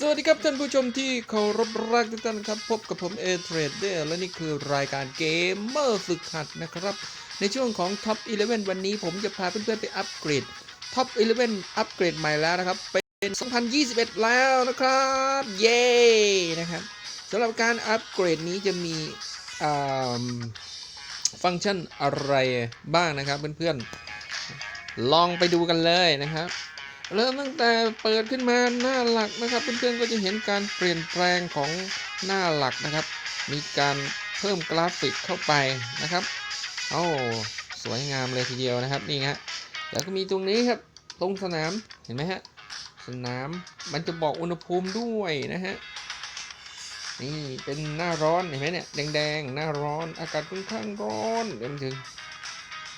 สวัสดีครับท่านผู้ชมที่เคารพรักทุกท่านครับ พบกับผมเอเทรดเดอร์และนี่คือรายการเกมเมอร์ฝึกหัดนะครับ ในช่วงของ Top 11 วันนี้ผมจะพาเพื่อนๆไปอัปเกรด Top 11 อัปเกรดใหม่แล้วนะครับ เป็น 2021 แล้วนะครับ เย้นะครับสำหรับการอัปเกรดนี้จะมีฟังก์ชันอะไรบ้างนะครับเพื่อนๆลองไปดูกันเลยนะครับ เริ่มตั้งแต่เปิดขึ้นมาหน้าหลักนะครับ เพื่อนๆก็จะเห็นการเปลี่ยนแปลงของหน้าหลักนะครับ มีการเพิ่มกราฟิกเข้าไปนะครับโอ้สวยงามเลยทีเดียวนะครับนี่ฮะแล้วก็มีตรงนี้ครับตรงสนามเห็นไหมฮะสนามมันจะบอกอุณหภูมิด้วยนะฮะนี่เป็นหน้าร้อนเห็นไหมเนี่ยแดงๆหน้าร้อนอากาศค่อนข้างร้อนเดี๋ยวมันถึง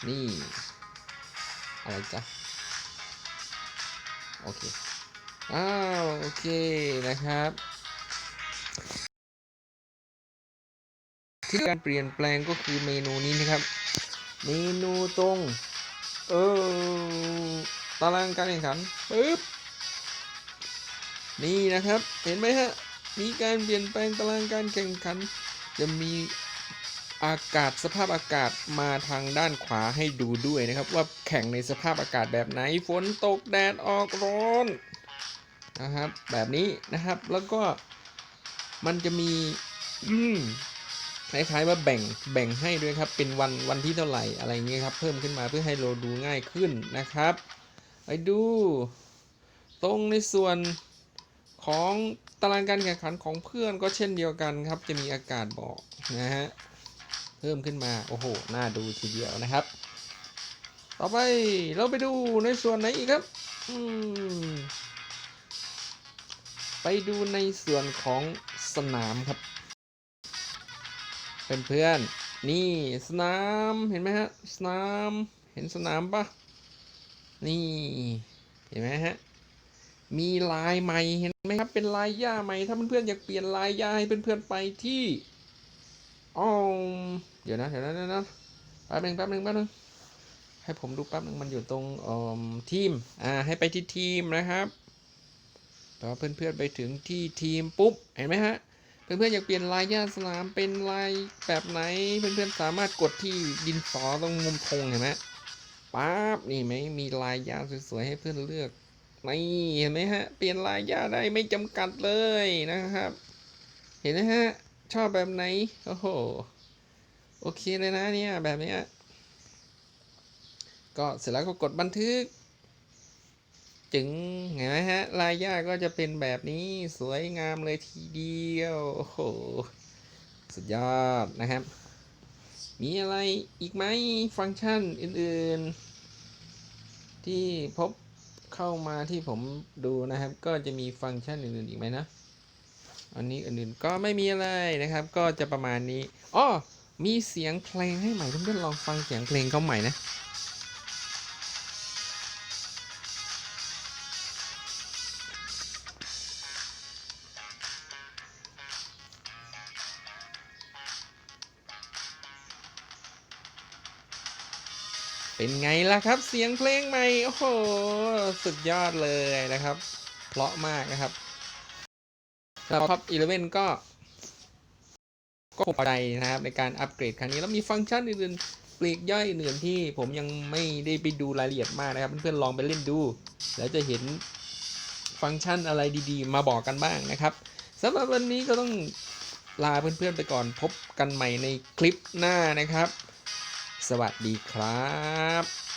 นี่อะไรจ๊ะ โอเค อ้าว โอเค นะครับ ที่การเปลี่ยนแปลงก็คือเมนูนี้นะครับ เมนูตรง เออ ตารางการแข่งขันปึ๊บ นี่นะครับ เห็นไหมฮะ มีการเปลี่ยนแปลงตารางการแข่งขัน จะมี อากาศสภาพอากาศมาทางด้านขวาให้ดูด้วยนะครับ ว่าแข่งในสภาพอากาศแบบไหนฝนตกแดดออกร้อนนะครับ แบบนี้นะครับแล้วก็มันจะมีอืมคล้ายๆว่าแบ่งแบ่งให้ด้วยครับ เป็นวันวันที่เท่าไหร่อะไรเงี้ยครับ เพิ่มขึ้นมาเพื่อให้เราดูง่ายขึ้นนะครับไปดู ตรงในส่วนของตารางการแข่งขันของเพื่อนก็เช่นเดียวกันครับ จะมีอากาศบอกนะฮะ เพิ่มขึ้นมา โอ้โห น่าดูทีเดียวนะครับ ต่อไปเราไปดูในส่วนไหนอีกครับ ไปดูในส่วนของสนามครับ เพื่อนๆ นี่สนาม เห็นไหมฮะ สนาม เห็นสนามปะนี่ เห็นไหมฮะ มีลายใหม่ เห็นไหมครับ เป็นลายหญ้าใหม่ ถ้าเพื่อนๆอยากเปลี่ยนลายหญ้าให้เพื่อนๆไปที่ อ๋อเดี๋ยวนะเดี๋ยวนะเดี๋ยวนะแป๊บหนึ่งแป๊บหนึ่งแป๊บหนึ่งให้ผมดูแป๊บหนึ่งมันอยู่ตรงออทีมอ่าให้ไปที่ทีมนะครับพอเพื่อนๆไปถึงที่ทีมปุ๊บเห็นไหมฮะเพื่อนๆอยากเปลี่ยนลายหญ้าสนามเป็นลายแบบไหนเพื่อนๆสามารถกดที่ดินสอตรงมุมธงเห็นไหมปั๊บนี่ไหมมีลายหญ้าสวยๆให้เพื่อนเลือกนี่เห็นไหมฮะเปลี่ยนลายหญ้าได้ไม่จำกัดเลยนะครับ เห็นไหมฮะ ชอบแบบไหน โอ้โห โอเคเลยนะเนี่ย แบบเนี้ย ก็เสร็จแล้วก็กดบันทึก จึงเห็นไหมฮะ ลายหญ้าก็จะเป็นแบบนี้สวยงามเลยทีเดียว โอ้โห สุดยอดนะครับ มีอะไรอีกไหมฟังก์ชันอื่น ๆ ที่พบเข้ามาที่ผมดูนะครับ ก็จะมีฟังก์ชันอื่นๆอีกไหมนะ อันนี้อื่นๆก็ไม่มีอะไรนะครับ ก็จะประมาณนี้อ้อมีเสียงเพลงให้ใหม่เพื่อนๆลองฟังเสียงเพลงเขาใหม่นะเป็นไงล่ะครับเสียงเพลงใหม่ โอ้โห สุดยอดเลยนะครับ เพราะมากนะครับ แล้วท็อป11ก็ก็พอใจนะครับในการอัปเกรดครั้งนี้แล้วมีฟังก์ชันอื่นๆปลีกย่อยอื่นๆที่ผมยังไม่ได้ไปดูรายละเอียดมากนะครับ เพื่อนๆลองไปเล่นดู แล้วจะเห็นฟังก์ชันอะไรดีๆ มาบอกกันบ้างนะครับสำหรับวันนี้ก็ต้องลาเพื่อนๆไปก่อนพบกันใหม่ในคลิปหน้านะครับ สวัสดีครับ